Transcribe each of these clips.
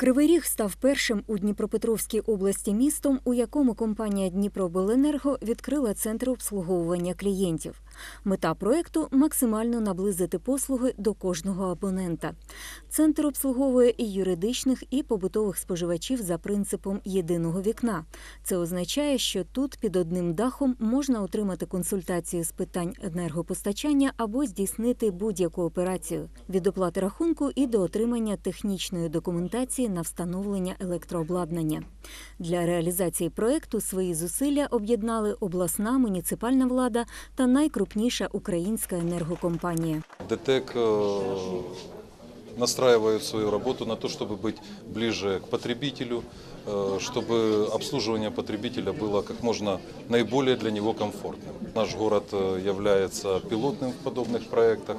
Кривий Ріг став першим у Дніпропетровській області містом, у якому компанія Дніпробленерго відкрила центр обслуговування клієнтів. Мета проекту максимально наблизити послуги до кожного абонента. Центр обслуговує і юридичних, і побутових споживачів за принципом єдиного вікна. Це означає, що тут під одним дахом можна отримати консультацію з питань енергопостачання або здійснити будь-яку операцію від оплати рахунку і до отримання технічної документації на встановлення електрообладнання. Для реалізації проекту свої зусилля об'єднали обласна муніципальна влада та найкрупніша українська енергокомпанія. ДТЭК э, настраивает свою работу на то, чтобы быть ближе к потребителю, э, чтобы обслуживание потребителя было как можно наиболее для него комфортным. Наш город э, является пилотным в подобных проектах.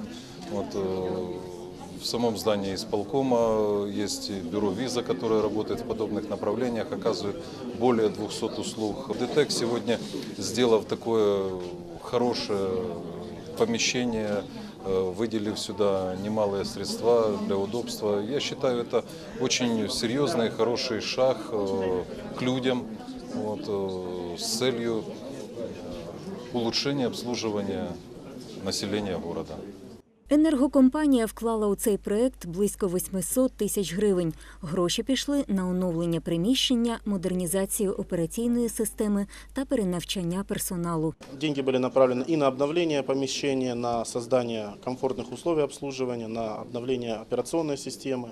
Вот, э, В самом здании исполкома есть бюро виза, которое работает в подобных направлениях, оказывает более 200 услуг. ДТЭК сегодня, сделав такое хорошее помещение, э, выделив сюда немалые средства для удобства. Я считаю, это очень серьезный, хороший шаг э, к людям вот, э, с целью улучшения обслуживания населения города. Енергокомпанія вклала у цей проект близько 800 тисяч гривень. Гроші пішли на оновлення приміщення, модернізацію операційної системи та перенавчання персоналу. Деньги были направлены и на обновление помещения, на создание комфортных условий обслуживания, на обновление операционной системы,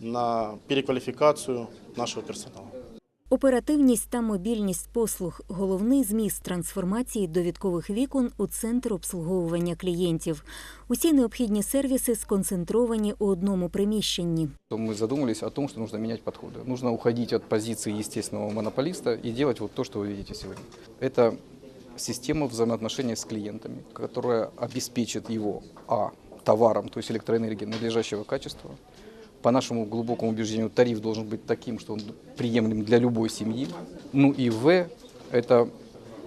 на переквалификацию нашего персонала. Оперативність та мобільність послуг головний зміст трансформації довідкових вікон у центр обслуговування клієнтів. Усі необхідні сервіси сконцентровані у одному приміщенні. то мы задумались о том, что нужно менять подходы. Нужно уходить от позиции естественного монополиста и делать вот то, что вы видите сегодня. Это система взаимоотношений с клиентами, которая обеспечит его а. товаром, то есть электроэнергией надлежащего качества. По нашему глубокому убеждению, тариф должен быть таким, что он приемлем для любой семьи. Ну и в. это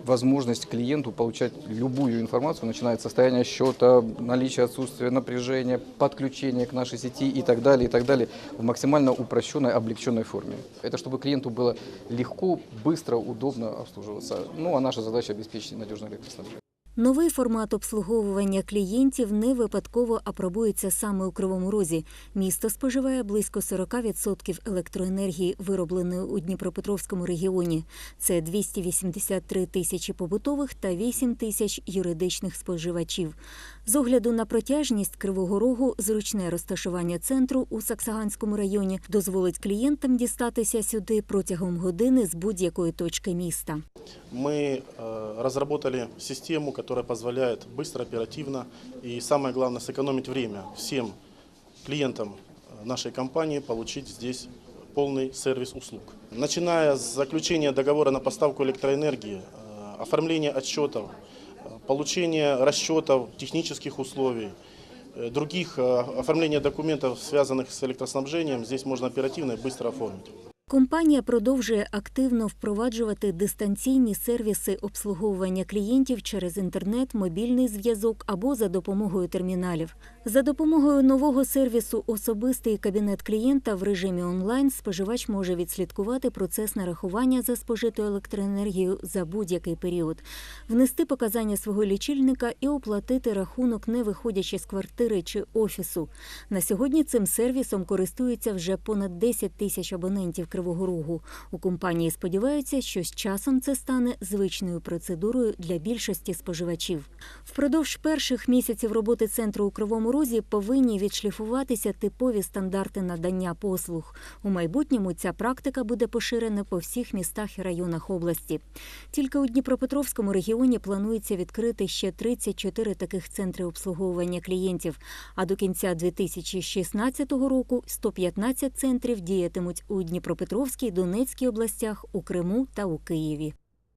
возможность клиенту получать любую информацию, начиная от состояния счета, наличия отсутствия напряжения, подключения к нашей сети и так далее, и так далее, в максимально упрощенной, облегченной форме. Это чтобы клиенту было легко, быстро, удобно обслуживаться. Ну а наша задача обеспечить надежное электроснабжение. Новий формат обслуговування клієнтів не випадково апробується саме у Кривому Розі. Місто споживає близько 40% електроенергії, виробленої у Дніпропетровському регіоні. Це 283 тисячі побутових та 8 тисяч юридичних споживачів. З огляду на протяжність Кривого Рогу, зручне розташування центру у Саксаганському районі дозволить клієнтам дістатися сюди протягом години з будь-якої точки міста. Мы э, разработали систему, которая позволяет быстро, оперативно и, самое главное, сэкономить время всем клиентам э, нашей компании получить здесь полный сервис услуг. Начиная с заключения договора на поставку электроэнергии, э, оформления отчетов, э, получения расчетов, технических условий, э, других э, оформления документов, связанных с электроснабжением, здесь можно оперативно и быстро оформить. Компанія продовжує активно впроваджувати дистанційні сервіси обслуговування клієнтів через інтернет, мобільний зв'язок або за допомогою терміналів. За допомогою нового сервісу Особистий кабінет клієнта в режимі онлайн споживач може відслідкувати процес нарахування за спожиту електроенергію за будь-який період, внести показання свого лічильника і оплатити рахунок, не виходячи з квартири чи офісу. На сьогодні цим сервісом користується вже понад 10 тисяч абонентів Кривого Рогу. У компанії сподіваються, що з часом це стане звичною процедурою для більшості споживачів. Впродовж перших місяців роботи центру у Кривому Розі повинні відшліфуватися типові стандарти надання послуг. У майбутньому ця практика буде поширена по всіх містах і районах області. Тільки у Дніпропетровському регіоні планується відкрити ще 34 таких центри обслуговування клієнтів. А до кінця 2016 року 115 центрів діятимуть у Дніпропетровській, Донецькій областях, у Криму та у Києві.